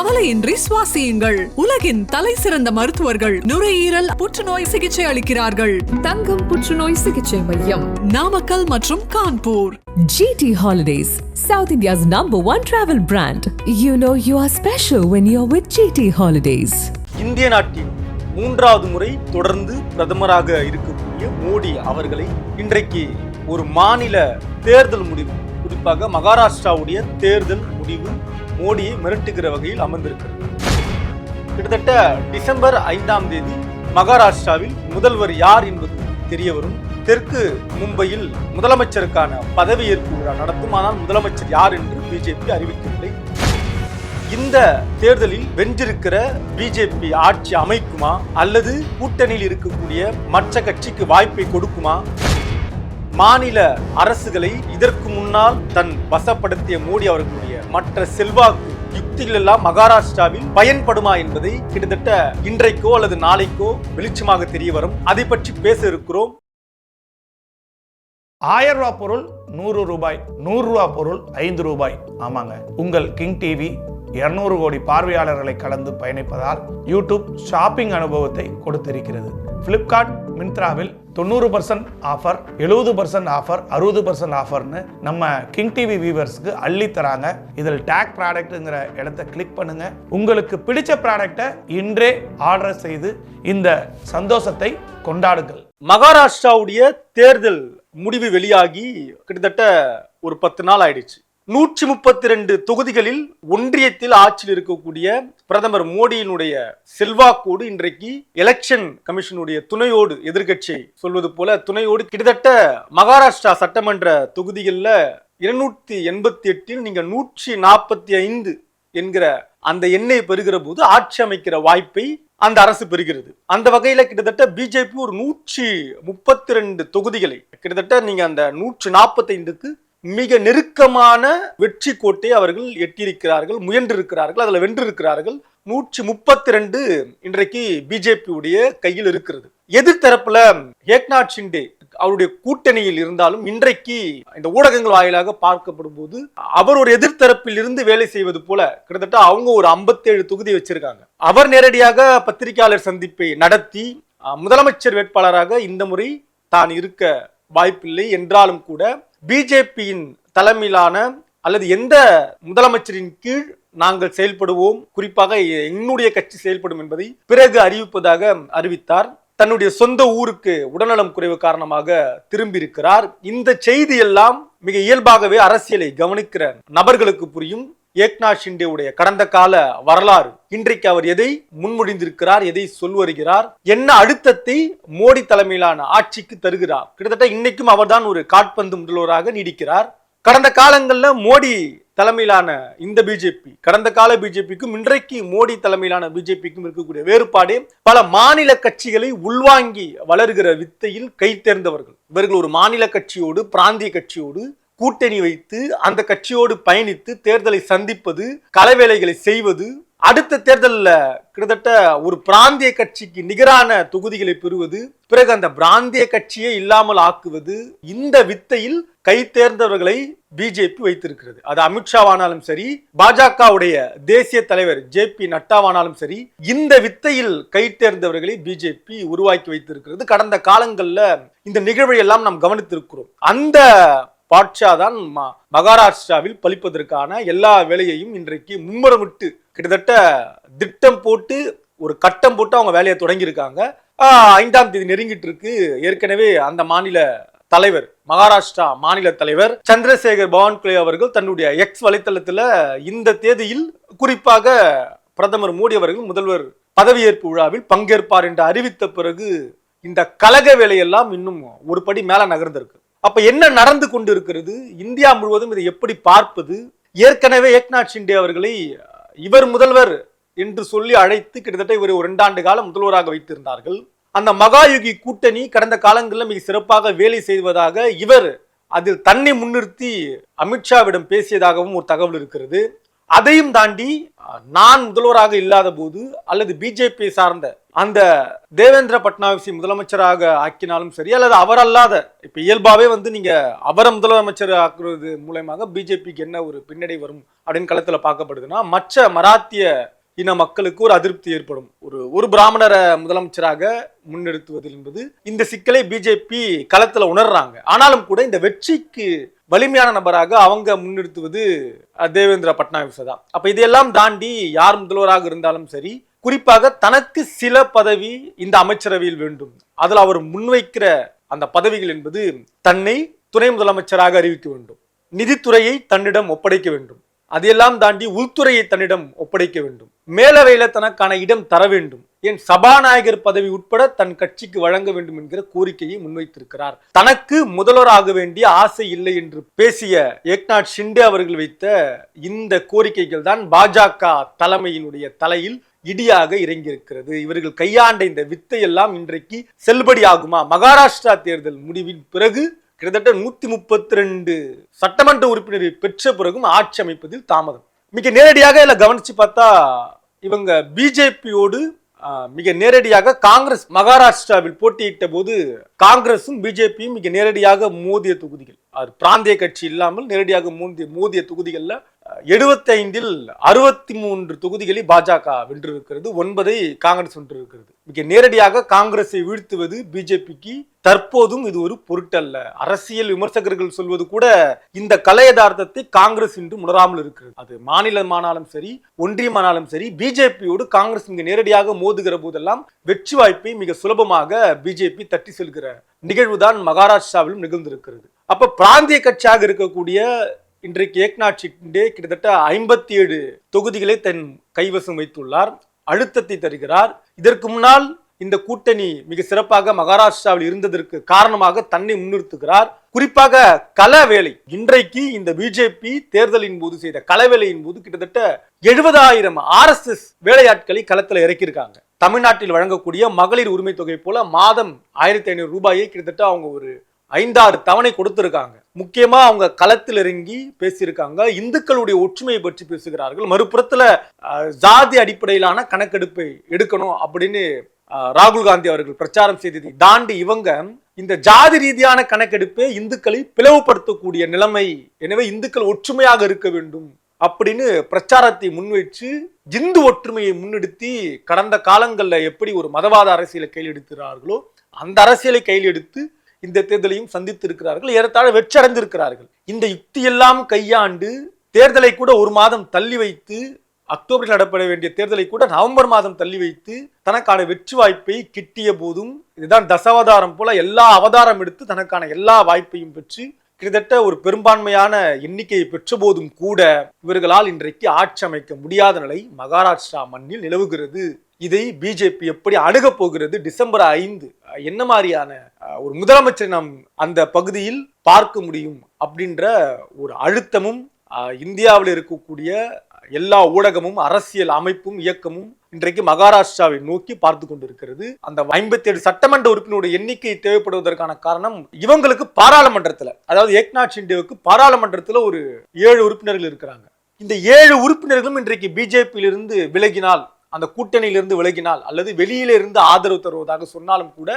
கவலையின்றி சுவாசியுங்கள் உலகின் தலை சிறந்த மருத்துவர்கள் நுரையீரல் புற்றுநோய் சிகிச்சை அளிக்கிறார்கள் தங்கம் புற்றுநோய் சிகிச்சை மையம் நாமக்கல் மற்றும் Kanpur GT Holidays, South India's number one travel brand. You know you are special when you're with GT Holidays. இந்திய நாட்டின் மூன்றாவது முறை தொடர்ந்து பிரதமராக இருக்கக்கூடிய மோடி அவர்களை இன்றைக்கு ஒரு மாநில தேர்தல் முடிவு குறிப்பாக மகாராஷ்டிராவுடைய தேர்தல் முடிவு மோடியை மிரட்டுகிற வகையில் அமர்ந்திருக்கிறது கிட்டத்தட்ட டிசம்பர் ஐந்தாம் தேதி மகாராஷ்டிராவில் முதல்வர் யார் என்பது தெரிய வரும் தெற்கு மும்பையில் முதலமைச்சருக்கான பதவியேற்பு விழா நடத்தும் ஆனால் முதலமைச்சர் யார் என்று பிஜேபி அறிவிக்கவில்லை. இந்த தேர்தலில் வென்றிருக்கிற பிஜேபி ஆட்சி அமைக்குமா அல்லது கூட்டணியில் இருக்கக்கூடிய மற்ற கட்சிக்கு வாய்ப்பை கொடுக்குமா மாநில அரசுகளை இதற்கு முன்னால் தன் வசப்படுத்திய மோடி அவர்களுடைய மற்ற செல்வாக்கு யுக்திகள் எல்லாம் மகாராஷ்டிராவில் பயன்படுமா என்பதை கிட்டத்தட்ட இன்றைக்கோ அல்லது நாளைக்கோ வெளிச்சமாக தெரிய வரும். அதை பற்றி பேச இருக்கிறோம். ஆயிரம் ரூபாய் பொருள் நூறு ரூபாய் நூறு ரூபாய் பொருள் ஐந்து ரூபாய். ஆமாங்க. உங்கள் கிங் டிவி இருநூறு கோடி பார்வையாளர்களை கலந்து பயணிப்பதால் யூடியூப் ஷாப்பிங் அனுபவத்தை கொடுத்திருக்கிறது. ஃப்ளிப்கார்ட் மின்த்ராவில் தொண்ணூறு பர்சன்ட் ஆஃபர் எழுபது பர்சன்ட் ஆஃபர் அறுபது பர்சன்ட் ஆஃபர்னு நம்ம கிங் டிவி வியூவர்ஸ்க்கு அள்ளி தராங்க. இதில் டேக் ப்ராடக்ட்டுங்கிற இடத்த கிளிக் பண்ணுங்க. உங்களுக்கு பிடிச்ச ப்ராடக்டை இன்றே ஆர்டர் செய்து இந்த சந்தோஷத்தை கொண்டாடுங்கள். மகாராஷ்டிராவுடைய தேர்தல் முடிவு வெளியாகி கிட்டத்தட்ட ஒரு பத்து நாள் ஆயிடுச்சு. நூற்றி முப்பத்தி ரெண்டு தொகுதிகளில் ஒன்றியத்தில் ஆட்சியில் இருக்கக்கூடிய பிரதமர் மோடியினுடைய செல்வாக்கோடு இன்றைக்கு எலெக்ஷன் கமிஷனுடைய துணையோடு எதிர்கட்சியை சொல்வது போல துணையோடு கிட்டத்தட்ட மகாராஷ்டிரா சட்டமன்ற தொகுதிகளில் இருநூற்றி எண்பத்தி எட்டில் நீங்க நூற்றி நாற்பத்தி ஐந்து என்கிற அந்த எண்ணை பெறுகிற போது ஆட்சி அமைக்கிற வாய்ப்பை அந்த அரசு பெறுகிறது. அந்த வகையில கிட்டத்தட்ட பிஜேபி ஒரு நூற்றி முப்பத்தி ரெண்டு தொகுதிகளை கிட்டத்தட்ட நீங்க அந்த நூற்றி நாற்பத்தி ஐந்துக்கு மிக நெருக்கமான வெற்றி கோட்டை அவர்கள் எட்டியிருக்கிறார்கள் முயன்றிருக்கிறார்கள் அதில் வென்றிருக்கிறார்கள். நூற்றி முப்பத்தி ரெண்டு இன்றைக்கு பிஜேபியுடைய கையில் இருக்கிறது. எதிர்த்தரப்புல ஏக்நாத் ஷிண்டே அவருடைய கூட்டணியில் இருந்தாலும் இன்றைக்கு இந்த ஊடகங்கள் வாயிலாக பார்க்கப்படும் போது அவர் ஒரு எதிர்த்தரப்பில் இருந்து வேலை செய்வது போல கிட்டத்தட்ட அவங்க ஒரு 57 தொகுதி வச்சிருக்காங்க. அவர் நேரடியாக பத்திரிகையாளர் சந்திப்பை நடத்தி முதலமைச்சர் வேட்பாளராக இந்த முறை தான் இருக்க வாய்ப்பில்லை. என்றாலும் கூட பிஜேபியின் தலைமையிலான அல்லது எந்த முதலமைச்சரின் கீழ் நாங்கள் செயல்படுவோம் குறிப்பாக என்னுடைய கட்சி செயல்படும் என்பதை பிறகு அறிவிப்பதாக அறிவித்தார். தன்னுடைய சொந்த ஊருக்கு உடல்நலம் குறைவு காரணமாக திரும்பியிருக்கிறார். இந்த செய்தி எல்லாம் மிக இயல்பாகவே அரசியலை கவனிக்கிற நபர்களுக்கு புரியும். ஏக்நாத் ஷிண்டேவுடைய கடந்த கால வரலாறு. இன்றைக்கு அவர் எதை முன்மொழிந்திருக்கிறார் எதை சொல் வருகிறார் என்ன அழுத்தத்தை மோடி தலைமையிலான ஆட்சிக்கு தருகிறார். கிட்டத்தட்ட இன்னைக்கும் அவர்தான் ஒரு காட்பந்து முதல்வராக நீடிக்கிறார். கடந்த காலங்களில் மோடி தலைமையிலான இந்த பிஜேபி கடந்த கால பிஜேபிக்கும் இன்றைக்கு மோடி தலைமையிலான பிஜேபிக்கும் இருக்கக்கூடிய வேறுபாடே பல மாநில கட்சிகளை உள்வாங்கி வளர்கிற வித்தையில் கை தேர்ந்தவர்கள். இவர்கள் ஒரு மாநில கட்சியோடு பிராந்திய கட்சியோடு கூட்டணி வைத்து அந்த கட்சியோடு பயணித்து தேர்தலை சந்திப்பது கலைவேலைகளை செய்வது அடுத்த தேர்தலில் கிட்டத்தட்ட ஒரு பிராந்திய கட்சிக்கு நிகரான தொகுதிகளை பெறுவது பிறகு அந்த பிராந்திய கட்சியை இல்லாமல் ஆக்குவது இந்த வித்தையில் கை தேர்ந்தவர்களை பிஜேபி வைத்திருக்கிறது. அது அமித்ஷாவானாலும் சரி பாஜகவுடைய தேசிய தலைவர் ஜே பி நட்டாவானாலும் சரி இந்த வித்தையில் கை தேர்ந்தவர்களை பிஜேபி உருவாக்கி வைத்திருக்கிறது. கடந்த காலங்களில் இந்த நிகழ்வை எல்லாம் நாம் கவனித்திருக்கிறோம். அந்த பாட்ஷா தான் மகாராஷ்டிராவில் பழிப்பதற்கான எல்லா வேலையையும் இன்றைக்கு மும்முரமிட்டு கிட்டத்தட்ட திட்டம் போட்டு ஒரு கட்டம் போட்டு அவங்க வேலையை தொடங்கியிருக்காங்க. ஐந்தாம் தேதி நெருங்கிட்டு இருக்கு ஏற்கனவே அந்த மாநில தலைவர் மகாராஷ்டிரா மாநில தலைவர் சந்திரசேகர் பவான்குலே அவர்கள் தன்னுடைய எக்ஸ் வலைத்தளத்தில் இந்த தேதியில் குறிப்பாக பிரதமர் மோடி அவர்கள் முதல்வர் பதவியேற்பு விழாவில் பங்கேற்பார் என்று அறிவித்த பிறகு இந்த கலக வேலையெல்லாம் இன்னும் ஒரு படி மேல நகர்ந்திருக்கு. அப்ப என்ன நடந்து கொண்டு இருக்கிறது இந்தியா முழுவதும் இதை எப்படி பார்ப்பது? ஏற்கனவே ஏக்நாத் ஷிண்டே அவர்களை இவர் முதல்வர் என்று சொல்லி அழைத்து கிட்டத்தட்ட இவர் ஒரு இரண்டாண்டு காலம் முதல்வராக வைத்திருந்தார்கள். அந்த மகாயுகி கூட்டணி கடந்த காலங்களில் மிக சிறப்பாக வேலை செய்வதாக இவர் அதில் தன்னை முன்னிறுத்தி அமித்ஷாவிடம் பேசியதாகவும் ஒரு தகவல் இருக்கிறது. அதையும் தாண்டி நான் முதல்வராக இல்லாத போது அல்லது பிஜேபி சார்ந்த அந்த தேவேந்திர பட்னாவிஸை முதலமைச்சராக ஆக்கினாலும் சரி அல்லது அவர் அல்லாத இப்ப இயல்பாவே வந்து நீங்க அவரை முதலமைச்சர் ஆக்குறது மூலயமாக பிஜேபிக்கு என்ன ஒரு பின்னடை வரும் அப்படின்னு களத்துல பார்க்கப்படுதுன்னா மற்ற மராத்திய இன மக்களுக்கு ஒரு அதிருப்தி ஏற்படும். ஒரு ஒரு பிராமணரை முதலமைச்சராக முன்னெடுத்துவது என்பது இந்த சிக்கலை பிஜேபி களத்துல உணர்றாங்க. ஆனாலும் கூட இந்த வெற்றிக்கு வலிமையான நபராக அவங்க முன்னெடுத்துவது தேவேந்திர பட்னாவிஸ் தான். அப்ப இதையெல்லாம் தாண்டி யார் முதல்வராக இருந்தாலும் சரி குறிப்பாக தனக்கு சில பதவி இந்த அமைச்சரவையில் வேண்டும். அதில் அவர் முன்வைக்கிற அந்த பதவிகள் என்பது தன்னை துணை முதலமைச்சராக அறிவிக்க வேண்டும். நிதித்துறையை தன்னிடம் ஒப்படைக்க வேண்டும். அதையெல்லாம் தாண்டி உள்துறையை தன்னிடம் ஒப்படைக்க வேண்டும். மேலவையில தனக்கான இடம் தர வேண்டும். ஏன் சபாநாயகர் பதவி உட்பட தன் கட்சிக்கு வழங்க வேண்டும் என்கிற கோரிக்கையை முன்வைத்திருக்கிறார். தனக்கு முதல்வராக வேண்டிய ஆசை இல்லை என்று பேசிய ஏக்நாத் ஷிண்டே அவர்கள் வைத்த இந்த கோரிக்கைகள் தான் பாஜக தலைமையினுடைய தலையில் இடியாக இறங்கியிருக்கிறது. இவர்கள் கையாண்ட இந்த வித்தை எல்லாம் இன்றைக்கு செல்லுபடியாகுமா? மகாராஷ்டிரா தேர்தல் முடிவின் பிறகு கிட்டத்தட்ட நூத்தி முப்பத்தி ரெண்டு சட்டமன்ற உறுப்பினரை பெற்ற பிறகும் ஆட்சி அமைப்பதில் தாமதம். மிக நேரடியாக இதில் கவனிச்சு பார்த்தா இவங்க பிஜேபியோடு மிக நேரடியாக காங்கிரஸ் மகாராஷ்டிராவில் போட்டியிட்ட போது காங்கிரசும் பிஜேபியும் மிக நேரடியாக மோதிய தொகுதிகள். அது பிராந்திய கட்சி இல்லாமல் நேரடியாக மோதிய மோதிய தொகுதிகளில் எழுபத்தைந்தில் அறுபத்தி மூன்று தொகுதிகளை பாஜக வென்றிருக்கிறது ஒன்பதை காங்கிரஸ் வென்றிருக்கிறது. மிக நேரடியாக காங்கிரஸை வீழ்த்துவது பிஜேபிக்கு தற்போதும் இது ஒரு பொருட்டல்ல. அரசியல் விமர்சகர்கள் சொல்வது கூட இந்த கலை யதார்த்தத்தை காங்கிரஸ் இன்று உணராமல் இருக்கிறது. அது மாநிலமானாலும் சரி ஒன்றியமானாலும் சரி பிஜேபியோடு காங்கிரஸ் இங்கு நேரடியாக மோதுகிற போதெல்லாம் வெற்றி வாய்ப்பை மிக சுலபமாக பிஜேபி தட்டி செல்கிற நிகழ்வுதான் மகாராஷ்டிராவிலும் நிகழ்ந்திருக்கிறது. அப்ப பிராந்திய கட்சியாக இருக்கக்கூடிய இன்றைக்கு ஏக்நாத் ஷிண்டே கிட்டத்தட்ட ஐம்பத்தி ஏழு தொகுதிகளை தன் கைவசம் வைத்துள்ளார். அழுத்தத்தை தருகிறார். இதற்கு முன்னால் இந்த கூட்டணி மிக சிறப்பாக மகாராஷ்டிராவில் இருந்ததற்கு காரணமாக தன்னை முன்னிறுத்துகிறார். குறிப்பாக கல வேலை இன்றைக்கு இந்த பிஜேபி தேர்தலின் போது செய்த கள வேலையின் போது கிட்டத்தட்ட எழுபதாயிரம் ஆர்எஸ்எஸ் வேலையாட்களை களத்தில் இறக்கியிருக்காங்க. தமிழ்நாட்டில் வழங்கக்கூடிய மகளிர் உரிமை தொகை போல மாதம் ஆயிரத்தி ஐநூறு ரூபாயை கிட்டத்தட்ட அவங்க ஒரு ஐந்தாறு தவணை கொடுத்துருக்காங்க. முக்கியமா அவங்க களத்தில் இறங்கி பேசியிருக்காங்க. இந்துக்களுடைய ஒற்றுமையை பற்றி பேசுகிறார்கள். மறுபுறத்துல ஜாதி அடிப்படையிலான கணக்கெடுப்பை எடுக்கணும் அப்படின்னு ராகுல் காந்தி அவர்கள் பிரச்சாரம் செய்ததை. தாண்டி இவங்க இந்த ஜாதி ரீதியான கணக்கெடுப்பே இந்துக்களை பிளவுபடுத்தக்கூடிய நிலைமை எனவே இந்துக்கள் ஒற்றுமையாக இருக்க வேண்டும் அப்படின்னு பிரச்சாரத்தை முன்வைச்சு இந்து ஒற்றுமையை முன்னெடுத்தி கடந்த காலங்களில் எப்படி ஒரு மதவாத அரசியலை கையில் எடுக்கிறார்களோ அந்த அரசியலை கையில் எடுத்து இந்த தேர்தலையும் சந்தித்து இருக்கிறார்கள் ஏறத்தாழ வெற்றடைந்திருக்கிறார்கள். இந்த யுக்தியெல்லாம் கையாண்டு தேர்தலை கூட ஒரு மாதம் தள்ளி வைத்து அக்டோபரில் நடப்பட வேண்டிய தேர்தலை கூட நவம்பர் மாதம் தள்ளி வைத்து தனக்கான வெற்றி வாய்ப்பை கிட்டிய போதும் இதுதான் தசாவதாரம் போல எல்லா அவதாரம் எடுத்து தனக்கான எல்லா வாய்ப்பையும் பெற்று கிட்டத்தட்ட ஒரு பெரும்பான்மையான எண்ணிக்கையை பெற்ற போதும் கூட இவர்களால் இன்றைக்கு ஆட்சி அமைக்க முடியாத நிலை மகாராஷ்டிரா மண்ணில் நிலவுகிறது. இதை பிஜேபி எப்படி அணுகப் போகிறது? டிசம்பர் ஐந்து என்ன மாதிரியான ஒரு முதலமைச்சர் நாம் அந்த பகுதியில் பார்க்க முடியும் அப்படின்ற ஒரு அழுத்தமும் இந்தியாவில் இருக்கக்கூடிய எல்லா ஊடகமும் அரசியல் அமைப்பும் இயக்கமும் இன்றைக்கு மகாராஷ்டிராவை நோக்கி பார்த்து கொண்டிருக்கிறது. அந்த ஐம்பத்தி ஏழு சட்டமன்ற உறுப்பினருடைய எண்ணிக்கை தேவைப்படுவதற்கான காரணம் இவங்களுக்கு பாராளுமன்றத்தில் அதாவது ஏக்நாத் ஷிண்டேவுக்கு பாராளுமன்றத்தில் ஒரு ஏழு உறுப்பினர்கள் இருக்கிறாங்க. இந்த ஏழு உறுப்பினர்களும் இன்றைக்கு பிஜேபியிலிருந்து விலகினால் அந்த கூட்டணியிலிருந்து விலகினால் அல்லது வெளியிலிருந்து ஆதரவு தருவதாக சொன்னாலும் கூட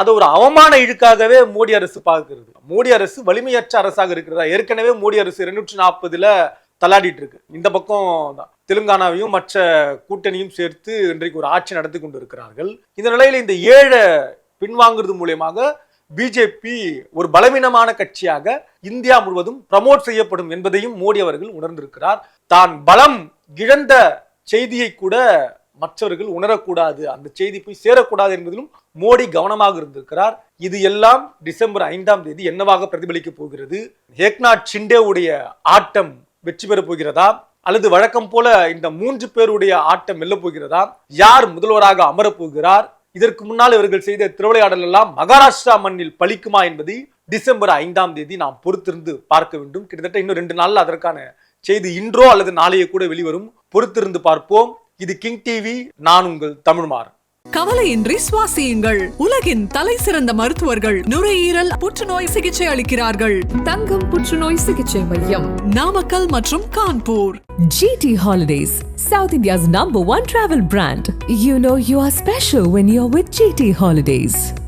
அது ஒரு அவமான இழுக்காகவே மோடி அரசு பார்க்கிறது. மோடி அரசு வலிமையற்ற அரசாக இருக்கிறதா? ஏற்கனவே மோடி அரசு இருநூற்றி நாற்பதுல தள்ளாடிட்டு இருக்கு. இந்த பக்கம் தான். தெலுங்கானாவையும் மற்ற கூட்டணியும் சேர்த்து இன்றைக்கு ஒரு ஆட்சி நடத்தி கொண்டு இருக்கிறார்கள் இந்த நிலையில இந்த ஏழை பின்வாங்குறது மூலியமாக பிஜேபி ஒரு பலவீனமான கட்சியாக இந்தியா முழுவதும் ப்ரமோட் செய்யப்படும் என்பதையும் மோடி அவர்கள் உணர்ந்திருக்கிறார். தான் பலம் இழந்த செய்தியை கூட மற்றவர்கள் உணரக்கூடாது. அந்த செய்தி போய் சேரக்கூடாது என்பதிலும் மோடி கவனமாக இருந்திருக்கிறார். இது எல்லாம் டிசம்பர் ஐந்தாம் தேதி என்னவாக பிரதிபலிக்க போகிறது? ஏக்நாத் ஷிண்டேவுடைய ஆட்டம் வெற்றி பெறப் போகிறதா? அல்லது வழக்கம் போல இந்த மூன்று பேருடைய ஆட்டம் வெல்ல போகிறதா? யார் முதல்வராக அமரப் போகிறார்? இதற்கு முன்னால் இவர்கள் செய்த திருவிளையாடல் எல்லாம் மகாராஷ்டிரா மண்ணில் பலிக்குமா என்பதை டிசம்பர் ஐந்தாம் தேதி நாம் பொறுத்திருந்து பார்க்க வேண்டும். கிட்டத்தட்ட இன்னும் ரெண்டு நாள்ல அதற்கான செய்தி இன்றோ அல்லது நாளையே கூட வெளிவரும். பொறுத்திருந்து பார்ப்போம். இது கிங் டிவி நான் உங்கள் தமிழ்மாறன் கவலையின்றி சுவாசியுங்கள் உலகின் தலை சிறந்த மருத்துவர்கள் நுரையீரல் புற்றுநோய் சிகிச்சை அளிக்கிறார்கள் தங்கம் புற்றுநோய் சிகிச்சை மையம் நாமக்கல் மற்றும் Kanpur GT Holidays, South India's number one travel brand. You know you are special when you're with GT Holidays.